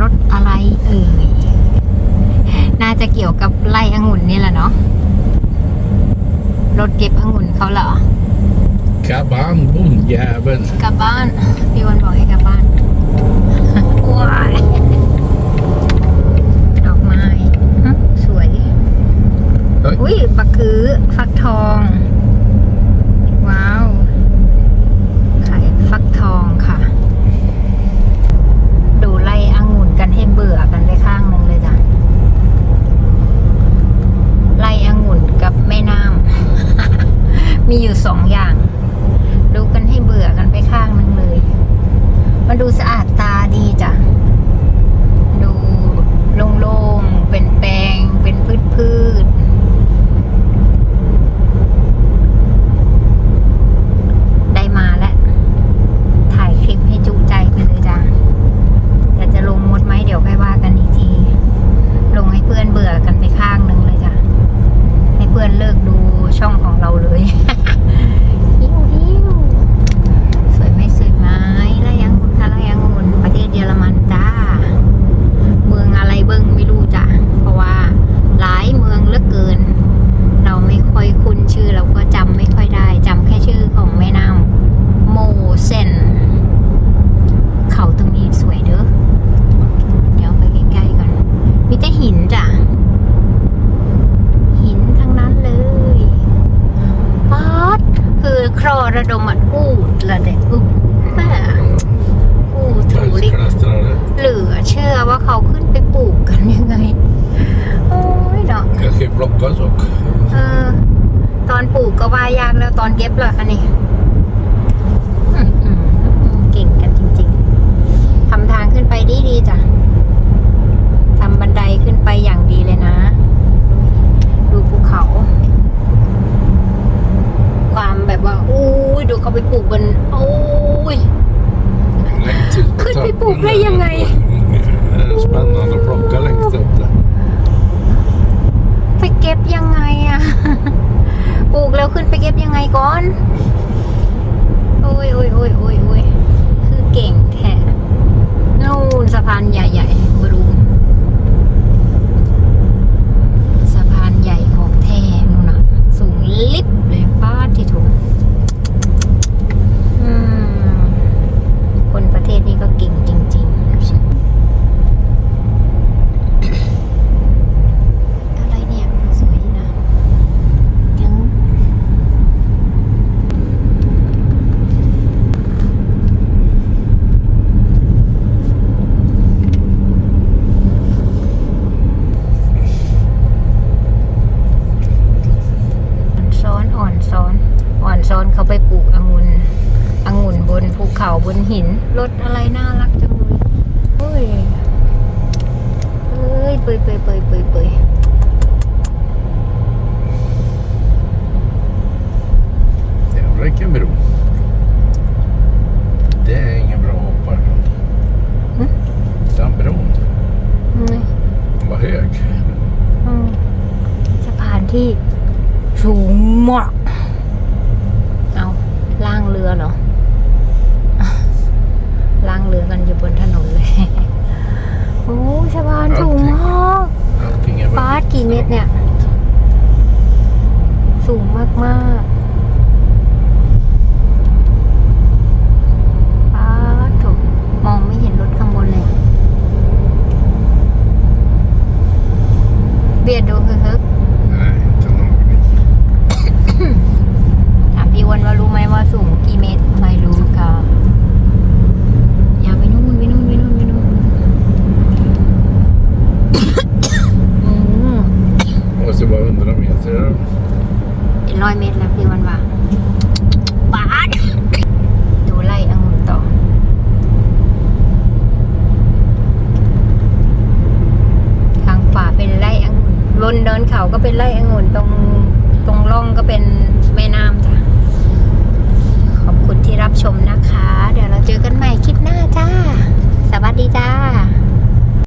รถอะไรเอ่ย น่าจะเกี่ยวกับไร่องุ่นนี่แหละเนาะ รถเก็บองุ่นเขาเหรอ Kabban, bondjäveln. กลับบ้าน พี่วันบอกให้กลับบ้านว้ายดอกไม้ฮะสวย Oj, อุ้ยบักคือฟักทอง ว้าวขายฟักทองค่ะ ดูไล่องุ่นกันให้เบื่อกันไปข้างหนึ่งเลยจ้ะ ไล่องุ่นกับแม่น้ำ มีอยู่สองอย่าง ดูกันให้เบื่อกันไปข้างหนึ่งเลย มันดูสะอาดตาดีจ้ะ ดูโล่งๆ เป็นแปลง เป็นพืชพืชๆได้มาแล้ว ถ่ายคลิปให้จุใจไปเลยจ้ะแต่จะลงมดไหมเดี๋ยวค่อยว่ากันอีกที ลงให้เพื่อนเบื่อกันไปข้างหนึ่งเลยจ้ะ ให้เพื่อนเลิกดูช่องของเราเลย ฮิวฮิวสวยไหมสวยไหมไรยังคุณคะไรยังคุณประเทศเยอรมันจ้า เมืองอะไรเบิ้งไม่รู้จ้ะ เพราะว่าหลายเมืองเหลือเกิน เราไม่ค่อยคุ้นชื่อเราก็จำไม่ค่อยได้จำแค่ชื่อของแม่น้ำโมเซน เขาตรงนี้สวยเด้อ เดี๋ยวไปใกล้ๆก่อน มีแต่หินจ้ะ หินทั้งนั้นเลยป๊าดคือครอระดมอัดอูดละเด็กอุ๊บ แม่อูถูลิก bergsklättrare. เหลือเชื่อว่าเขาขึ้นไปปลูกกันยังไง โอ้ยเนาะ Kanske plockas och... เออ ตอนปลูกก็ว่ายากแล้วตอนเก็บเหรอคะนี่อื้อหือเก่งกันจริงๆ ทำทางขึ้นไปดีดีๆจ้ะ ทำบันไดขึ้นไปอย่างดีเลยนะ ดูภูเขา ความแบบว่าอู้ยดูเขาไปปลูกบนโอ้ย Längs ut på Kunde vi toppen boka där. igen, nej? Det är spännande att plocka längst upp där. ไปเก็บยังไงอะ ปลูกแล้วขึ้นไปเก็บยังไงก่อน โอ้ยโอ้ยโอ้ยโอ้ยโอ้ยคือเก่งแท้นู่นสะพานใหญ่ๆบรูมสะพานใหญ่ของแท้นู่นน่ะ สูงลิบเลยป้าดที่ถูกอืม คนประเทศนี้ก็เก่งจริงๆ อะไรเนี่ย สวยดีนะยังอ่อนซ้อนอ่อนซ้อน อ่อนซ้อนเขาไปปลูกองุ่นองุ่นบนภูเขาบน หินรถอะไรน่ารักจังเลยโอ้ยเอ้ยเปื่อยเปื่อยเปื่อยเปื่อยเปื่อย Det är vilken bro. Det är ingen bra hoppare. Mm. Den bron อืม var hög. อืมสะพานที่สูงมากเอาล่างเรือเหรอ ล่างเรือกันอยู่บนถนนเลย โอ้ยสะพานสูงมาก Allting är ปาดกี่เมตรเนี่ย สูงมากมากๆปาดถูกมองไม่เห็นรถข้างบนเลย เบียดดูคือฮึบ Nej, inte någon. ถามพี่อ้วันว่ารู้ไหมว่าสูงกี่เมตร ไม่รู้ค่ะ อย่าไปนู่นไปนู่นไปนู่นไปนู่นอืม Måste vara 100 meter. เป็นร้อยเมตรแล้วพี่วันว่าบาดดูไล่องุ่นต่อ ทางขวาเป็นไล่องุ่นบนเดินเขาก็เป็นไล่องุ่นตรงตรงร่องก็เป็น